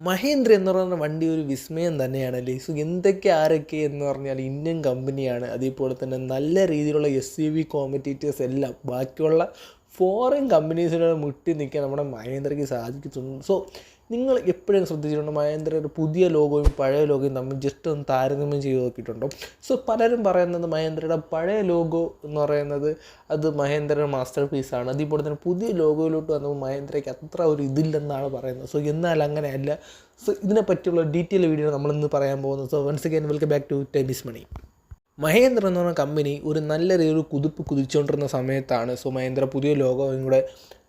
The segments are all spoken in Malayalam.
മഹേന്ദ്ര എന്ന് പറയുന്ന വണ്ടി ഒരു വിസ്മയം തന്നെയാണ്. സോ എന്തൊക്കെ ആരൊക്കെ എന്ന് പറഞ്ഞാൽ ഇന്ത്യൻ കമ്പനിയാണ്. അതേപോലെ തന്നെ നല്ല രീതിയിലുള്ള എസ് യു വി കോമ്പറ്റീറ്റേഴ്സ് എല്ലാം. ബാക്കിയുള്ള ഫോറിൻ കമ്പനീസിനോട് മുട്ടി നിൽക്കാൻ നമ്മുടെ മഹേന്ദ്രയ്ക്ക് സാധിക്കുന്നുണ്ട് സോ നിങ്ങൾ എപ്പോഴും ശ്രദ്ധിച്ചിട്ടുണ്ടോ? മഹേന്ദ്രയുടെ പുതിയ ലോഗോയും പഴയ ലോഗോയും തമ്മിൽ ജസ്റ്റ് ഒന്ന് താരതമ്യം ചെയ്ത് നോക്കിയിട്ടുണ്ടോ? സോ പലരും പറയുന്നത് മഹേന്ദ്രയുടെ പഴയ ലോഗോ എന്ന് പറയുന്നത് അത് മഹേന്ദ്രയുടെ മാസ്റ്റർ പീസാണ് അതേപോലെ തന്നെ പുതിയ ലോഗോയിലോട്ട് വന്നപ്പോൾ മഹേന്ദ്രയ്ക്ക് അത്ര ഒരു ഇതില്ലെന്നാണ് പറയുന്നത്. സോ എന്നാൽ അങ്ങനെയല്ല. സോ ഇതിനെപ്പറ്റിയുള്ള ഡീറ്റെയിൽ വീഡിയോ നമ്മളിന്ന് പറയാൻ പോകുന്നത്. So once again welcome back to time is money Mahindra എന്ന് പറഞ്ഞ കമ്പനി ഒരു നല്ല രീതിയിൽ കുതിപ്പ് കുതിച്ചുകൊണ്ടിരുന്ന സമയത്താണ്. സോ മഹേന്ദ്ര പുതിയ ലോഗോയും കൂടെ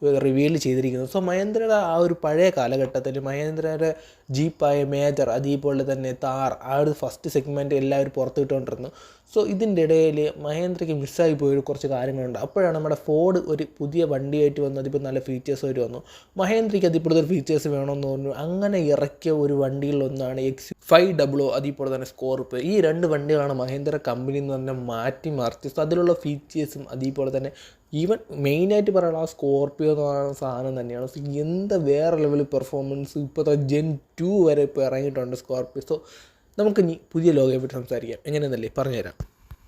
റിവീൽ ചെയ്തിരിക്കുന്നത് സോ മഹേന്ദ്രയുടെ ആ ഒരു പഴയ കാലഘട്ടത്തിൽ മഹേന്ദ്രയുടെ ജീപ്പായ മേജർ അതേപോലെ തന്നെ താർ ആ ഒരു ഫസ്റ്റ് സെഗ്മെന്റ് എല്ലാവരും പുറത്തു വിട്ടുകൊണ്ടിരുന്നു സോ ഇതിന്റെ ഇടയിൽ മഹേന്ദ്രയ്ക്ക് മിസ്സായി പോയ കുറച്ച് കാര്യങ്ങളുണ്ട്. അപ്പോഴാണ് നമ്മുടെ ഫോർഡ് ഒരു പുതിയ വണ്ടിയായിട്ട് വന്നു അതിപ്പോൾ നല്ല ഫീച്ചേഴ്സ് വരെ വന്നു. മഹേന്ദ്രയ്ക്ക് അതിപ്പോഴത്തെ ഒരു ഫീച്ചേഴ്സ് വേണമെന്ന് പറഞ്ഞു അങ്ങനെ ഇറക്കിയ ഒരു വണ്ടിയിലൊന്നാണ് എക്സ് ഫൈവ് ഡബിളോ അതേപോലെ തന്നെ സ്കോർപ്പ് ഈ രണ്ട് വണ്ടികളാണ് മഹേന്ദ്ര കമ്പനിയിൽ നിന്ന് തന്നെ മാറ്റി മറിച്ച്. സോ അതിലുള്ള ഫീച്ചേഴ്സും അതേപോലെ തന്നെ ഈവൻ മെയിനായിട്ട് പറയാനുള്ള ആ സ്കോർപ്പിയോ എന്ന് പറയുന്ന സാധനം തന്നെയാണ്. സോ എന്താ വേറെ ലെവൽ പെർഫോമൻസ് ഇപ്പോഴത്തെ ജെൻ ടു വരെ ഇപ്പോൾ ഇറങ്ങിയിട്ടുണ്ട് സ്കോർപ്പിയോ സോ നമുക്ക് ഇനി പുതിയ ലോകയെ പറ്റി സംസാരിക്കാം. എങ്ങനെയെന്നല്ലേ പറഞ്ഞുതരാം.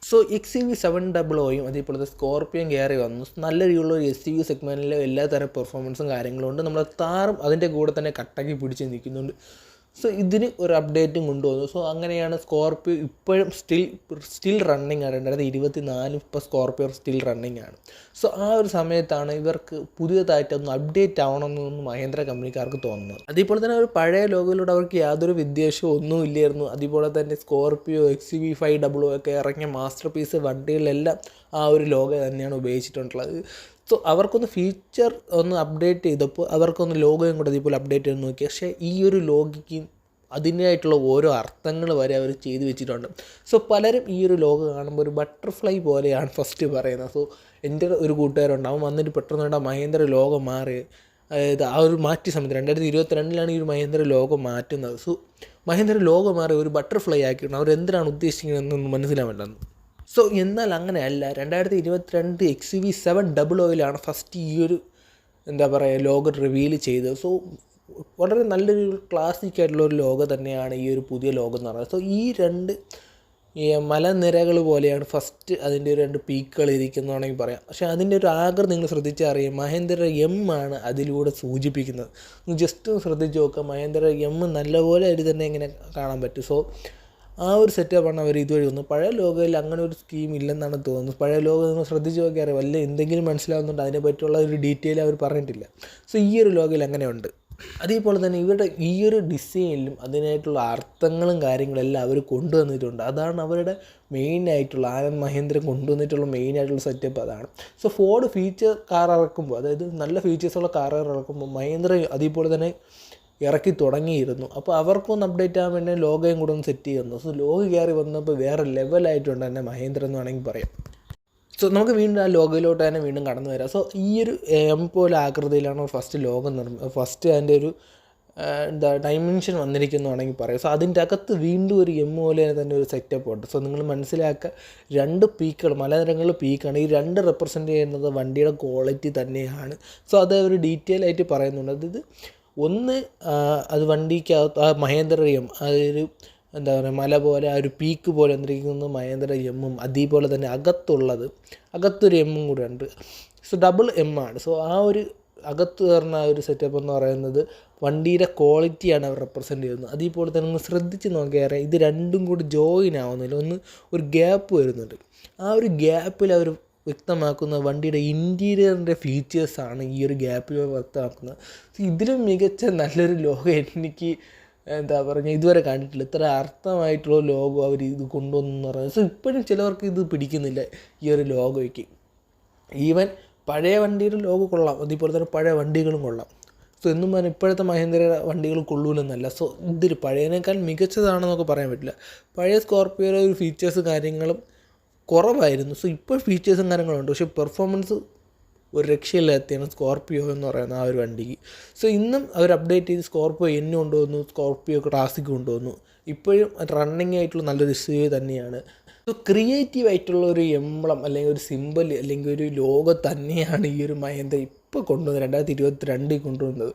So X U V seven double ഒയും അതേപോലത്തെ സ്കോർപ്പിയോയും കയറി വന്നു. നല്ല രീതിയിലുള്ള ഒരു എസ് യു സെഗ്മെന്റിലെ എല്ലാ തരം പെർഫോമൻസും കാര്യങ്ങളും ഉണ്ട്. നമ്മൾ താറും അതിന്റെ കൂടെ തന്നെ കട്ടക്കി പിടിച്ച് നിൽക്കുന്നുണ്ട്. സോ ഇതിന് ഒരു അപ്ഡേറ്റും കൊണ്ടുവന്നു. സോ അങ്ങനെയാണ് സ്കോർപ്പിയോ ഇപ്പോഴും സ്റ്റിൽ സ്റ്റിൽ റണ്ണിങ് ആണ്. രണ്ടായിരത്തി ഇരുപത്തി നാലും ഇപ്പോൾ സ്കോർപ്പിയോ സ്റ്റിൽ റണ്ണിങ് ആണ്. സോ ആ ഒരു സമയത്താണ് ഇവർക്ക് പുതിയതായിട്ടൊന്ന് അപ്ഡേറ്റ് ആവണമെന്നൊന്നും മഹേന്ദ്ര കമ്പനിക്കാർക്ക് തോന്നുന്നത്. അതേപോലെ തന്നെ ഒരു പഴയ ലോകയിലൂടെ അവർക്ക് യാതൊരു വിദ്വേഷവും ഒന്നും ഇല്ലായിരുന്നു. അതുപോലെ തന്നെ സ്കോർപ്പിയോ എക്സ് വി ഫൈവ് ഡബിളോ ഒക്കെ ഇറങ്ങിയ മാസ്റ്റർ പീസ് വണ്ടികളിലെല്ലാം ആ ഒരു ലോഗോ തന്നെയാണ് ഉപയോഗിച്ചിട്ടുള്ളത്. സോ അവർക്കൊന്ന് ഫീച്ചർ ഒന്ന് അപ്ഡേറ്റ് ചെയ്തപ്പോൾ അവർക്കൊന്ന് ലോഗോയും കൂടെ ഇതേപോലെ അപ്ഡേറ്റ് ചെയ്ത് നോക്കി. പക്ഷേ ഈ ഒരു ലോഗിക്ക് അതിനായിട്ടുള്ള ഓരോ അർത്ഥങ്ങൾ വരെ അവർ ചെയ്തു വെച്ചിട്ടുണ്ട്. സോ പലരും ഈ ഒരു ലോഗോ കാണുമ്പോൾ ഒരു ബട്ടർഫ്ലൈ പോലെയാണ് ഫസ്റ്റ് പറയുന്നത്. സോ എന്റെ ഒരു കൂട്ടുകാരുണ്ടാവും വന്നിട്ട് പെട്ടെന്ന് കണ്ടാൽ മഹേന്ദ്ര ലോഗോ മാറി. അതായത് ആ ഒരു മാറ്റി സമയത്ത് രണ്ടായിരത്തി ഇരുപത്തി രണ്ടിലാണ് ഈ ഒരു മഹേന്ദ്ര ലോഗോ മാറ്റുന്നത്. സോ മഹേന്ദ്ര ലോഗോ മാറി ഒരു ബട്ടർഫ്ലൈ ആക്കിയിട്ടുണ്ട്. അവർ എന്തിനാണ് ഉദ്ദേശിക്കുന്നതെന്നൊന്നും മനസ്സിലാവേണ്ടെന്ന് സോ എന്നാൽ അങ്ങനെയല്ല. രണ്ടായിരത്തി ഇരുപത്തിരണ്ട് എക്സ് വി സെവൻ ഡബിൾ ഓയിലാണ് ഫസ്റ്റ് ഈ ഒരു എന്താ പറയുക ലോഗോ റിവീൽ ചെയ്തത്. സോ വളരെ നല്ലൊരു ക്ലാസിക് ആയിട്ടുള്ള ഒരു ലോഗ തന്നെയാണ് ഈ ഒരു പുതിയ ലോഗം എന്ന് പറയുന്നത്. സോ ഈ രണ്ട് ഈ മലനിരകൾ പോലെയാണ് ഫസ്റ്റ് അതിന്റെ ഒരു രണ്ട് പീക്കുകൾ ഇരിക്കുന്നതാണെങ്കിൽ പറയാം. പക്ഷേ അതിന്റെ ഒരു ആഗ്രഹം നിങ്ങൾ ശ്രദ്ധിച്ചാൽ അറിയാം മഹേന്ദ്ര എം ആണ് അതിലൂടെ സൂചിപ്പിക്കുന്നത്. ജസ്റ്റ് ശ്രദ്ധിച്ച് നോക്കുക മഹേന്ദ്ര എം നല്ലപോലെ അതിൽ തന്നെ ഇങ്ങനെ കാണാൻ പറ്റും. സോ ആ ഒരു സെറ്റപ്പാണ് അവർ ഇതുവഴി വന്നത്. പഴയ ലോകയിൽ അങ്ങനെ ഒരു സ്കീം ഇല്ലെന്നാണ് തോന്നുന്നത്. പഴയ ലോകം നിങ്ങൾ ശ്രദ്ധിച്ച് നോക്കിയാൽ അറിയാം. വല്ല എന്തെങ്കിലും മനസ്സിലാവുന്നുണ്ട്. അതിനെ പറ്റിയുള്ള ഒരു ഡീറ്റെയിൽ അവർ പറഞ്ഞിട്ടില്ല. സോ ഈ ഒരു ലോകയിൽ അങ്ങനെയുണ്ട്. അതേപോലെ തന്നെ ഇവരുടെ ഈ ഒരു ഡിസൈനിലും അതിനായിട്ടുള്ള അർത്ഥങ്ങളും കാര്യങ്ങളെല്ലാം അവർ കൊണ്ടുവന്നിട്ടുണ്ട്. അതാണ് അവരുടെ മെയിൻ ആയിട്ടുള്ള ആനന്ദ് മഹേന്ദ്രൻ കൊണ്ടുവന്നിട്ടുള്ള മെയിൻ ആയിട്ടുള്ള സെറ്റപ്പ് അതാണ്. സോ ഫോർഡ് ഫീച്ചർ കാർ ഇറക്കുമ്പോൾ അതായത് നല്ല ഫീച്ചേഴ്സുള്ള കാർ ഇറക്കുമ്പോൾ മഹേന്ദ്ര അതേപോലെ തന്നെ ഇറക്കി തുടങ്ങിയിരുന്നു. അപ്പോൾ അവർക്കൊന്ന് അപ്ഡേറ്റ് ആകാൻ വേണ്ടി ലോഗയും കൂടെ ഒന്ന് സെറ്റ് ചെയ്യുന്നു. സോ ലോഗ് കയറി വന്നപ്പോൾ വേറെ ലെവലായിട്ടുണ്ട് തന്നെ മഹേന്ദ്ര എന്ന് വേണമെങ്കിൽ പറയാം. സോ നമുക്ക് വീണ്ടും ആ ലോഗയിലോട്ട് തന്നെ വീണ്ടും കടന്നു വരാം. സോ ഈ ഒരു എം പോലെ ആകൃതിയിലാണ് ഫസ്റ്റ് ലോകം നിർമ്മ ഫസ്റ്റ് അതിന്റെ ഒരു എന്താ ഡൈമെൻഷൻ വന്നിരിക്കുന്നതാണെങ്കിൽ പറയാം. സോ അതിന്റെ അകത്ത് വീണ്ടും ഒരു എം പോലെ തന്നെ ഒരു സെറ്റപ്പ് ഉണ്ട്. സോ നിങ്ങൾ മനസ്സിലാക്കുക രണ്ട് പീക്കുകൾ മലനിരങ്ങളിൽ പീക്കാണ് ഈ രണ്ട് റെപ്രസെന്റ് ചെയ്യുന്നത് വണ്ടിയുടെ ക്വാളിറ്റി തന്നെയാണ്. സോ അത് ഒരു ഡീറ്റെയിൽ ആയിട്ട് പറയുന്നുണ്ട്. അതായത് ഒന്ന് അത് വണ്ടിക്കകത്ത് ആ മഹേന്ദ്ര എം അതൊരു എന്താ പറയുക മല പോലെ ആ ഒരു പീക്ക് പോലെ എന്തിരിക്കുന്നത് മഹേന്ദ്ര എമ്മും അതേപോലെ തന്നെ അകത്തുള്ളത് അകത്തൊരു എമ്മും കൂടെ ഉണ്ട്. സോ ഡബിൾ എം ആണ്. സോ ആ ഒരു അകത്ത് കയറുന്ന ആ ഒരു സെറ്റപ്പ് എന്ന് പറയുന്നത് വണ്ടിയുടെ ക്വാളിറ്റിയാണ് അവർ റെപ്രസെന്റ് ചെയ്യുന്നത്. അതേപോലെ തന്നെ ഒന്ന് ശ്രദ്ധിച്ച് നോക്കിയാൽ ഇത് രണ്ടും കൂടി ജോയിൻ ആവുന്നില്ല ഒന്ന് ഒരു ഗ്യാപ്പ് വരുന്നുണ്ട്. ആ ഒരു ഗ്യാപ്പിൽ അവർ വ്യക്തമാക്കുന്ന വണ്ടിയുടെ ഇന്റീരിയറിന്റെ ഫീച്ചേഴ്സാണ് ഈ ഒരു ഗ്യാപ്പിൽ വ്യക്തമാക്കുന്നത്. ഇതിലും മികച്ച നല്ലൊരു ലോഗോ എനിക്ക് എന്താ പറയുക ഇതുവരെ കണ്ടിട്ടില്ല. ഇത്ര അർത്ഥമായിട്ടുള്ള ലോഗോ അവർ ഇത് കൊണ്ടുവന്നു പറഞ്ഞത് സോ ഇപ്പോഴും ചിലവർക്ക് ഇത് പിടിക്കുന്നില്ല ഈ ഒരു ലോഗോയ്ക്ക് ഈവൻ പഴയ വണ്ടിയുടെ ലോഗോ കൊള്ളാം. അതേപോലെ തന്നെ പഴയ വണ്ടികളും കൊള്ളാം. സോ എന്നും പറഞ്ഞാൽ ഇപ്പോഴത്തെ മഹേന്ദ്ര വണ്ടികൾ കൊള്ളൂലെന്നല്ല. സോ ഇതിൽ പഴയതിനേക്കാൾ മികച്ചതാണെന്നൊക്കെ പറയാൻ പറ്റില്ല. പഴയ സ്കോർപ്പിയോയുടെ ഒരു ഫീച്ചേഴ്സ് കാര്യങ്ങളും കുറവായിരുന്നു. സോ ഇപ്പോൾ ഫീച്ചേഴ്സും കാര്യങ്ങളുണ്ട്. പക്ഷേ പെർഫോമൻസ് ഒരു രക്ഷയില്ലാത്തതാണ് സ്കോർപ്പിയോ എന്ന് പറയുന്ന ആ ഒരു വണ്ടിക്ക്. സോ ഇന്നും അവർ അപ്ഡേറ്റ് ചെയ്ത് സ്കോർപ്പിയോ എൻ കൊണ്ടുവന്നു സ്കോർപ്പിയോ ക്ലാസിക് കൊണ്ടുവന്നു. ഇപ്പോഴും റണ്ണിങ് ആയിട്ടുള്ള നല്ലൊരു ഇഷ്യൂ തന്നെയാണ്. സോ ക്രിയേറ്റീവ് ആയിട്ടുള്ള ഒരു എംബ്ലം അല്ലെങ്കിൽ ഒരു സിമ്പിൾ അല്ലെങ്കിൽ ഒരു ലോഗോ തന്നെയാണ് ഈ ഒരു മഹേന്ദ്ര ഇപ്പോൾ കൊണ്ടുവന്നത്. രണ്ടായിരത്തി ഇരുപത്തി രണ്ടിൽ കൊണ്ടുവന്നത്.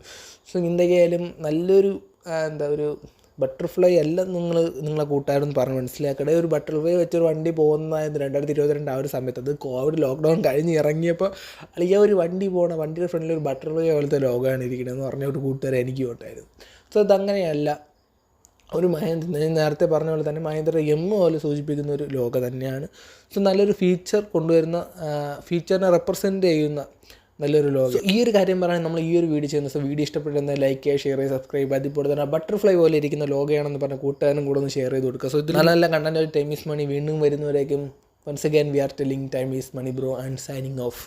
സോ എന്തൊക്കെയായാലും നല്ലൊരു എന്താ ഒരു ബട്ടർഫ്ലൈ അല്ല നിങ്ങൾ നിങ്ങളെ കൂട്ടുകാരെന്ന് പറഞ്ഞ് മനസ്സിലാക്കട്ടെ ഒരു ബട്ടർഫ്ലൈ വെച്ചൊരു വണ്ടി പോകുന്നതായിരുന്നു രണ്ടായിരത്തി ഇരുപത്തിരണ്ട് ആ ഒരു സമയത്ത്. അത് കോവിഡ് ലോക്ക്ഡൗൺ കഴിഞ്ഞ് ഇറങ്ങിയപ്പോൾ അളിയ ഒരു വണ്ടി പോകണ വണ്ടിയുടെ ഫ്രണ്ടിൽ ഒരു ബട്ടർഫ്ലൈ പോലത്തെ ലോകമാണ് ഇരിക്കണമെന്ന് പറഞ്ഞ ഒരു കൂട്ടുകാരെ എനിക്ക് ഉണ്ടായിരുന്നു. സോ അതങ്ങനെയല്ല ഒരു മഹേന്ദ്ര ഞാൻ നേരത്തെ പറഞ്ഞ പോലെ തന്നെ മഹേന്ദ്ര എം പോലെ സൂചിപ്പിക്കുന്ന ഒരു ലോക തന്നെയാണ്. സോ നല്ലൊരു ഫീച്ചർ കൊണ്ടുവരുന്ന ഫീച്ചറിനെ റെപ്രസെന്റ് ചെയ്യുന്ന നല്ലൊരു ലോകം. ഈ ഒരു കാര്യം പറയാൻ നമ്മൾ ഈ ഒരു വീഡിയോ ചെയ്യുന്ന സോ വീഡിയോ ഇഷ്ടപ്പെടുന്ന ലൈക്ക് ചെയ്യുക ഷെയർ ചെയ്യുക സബ്സ്ക്രൈബ് അതിപ്പോൾ തന്നെ ബട്ടർഫ്ലൈ പോലെ ഇരിക്കുന്ന ലോകയാണെന്ന് പറഞ്ഞ കൂട്ടുകാരനും കൂടെ ഒന്ന് ഷെയർ ചെയ്ത് കൊടുക്കുക. സോ ഇത് നല്ല നല്ല കണ്ടന്റ് ഒരു ടൈം ഈസ് മണി വീണ്ടും വരുന്നവരേക്കും once again we are telling time is money bro and signing off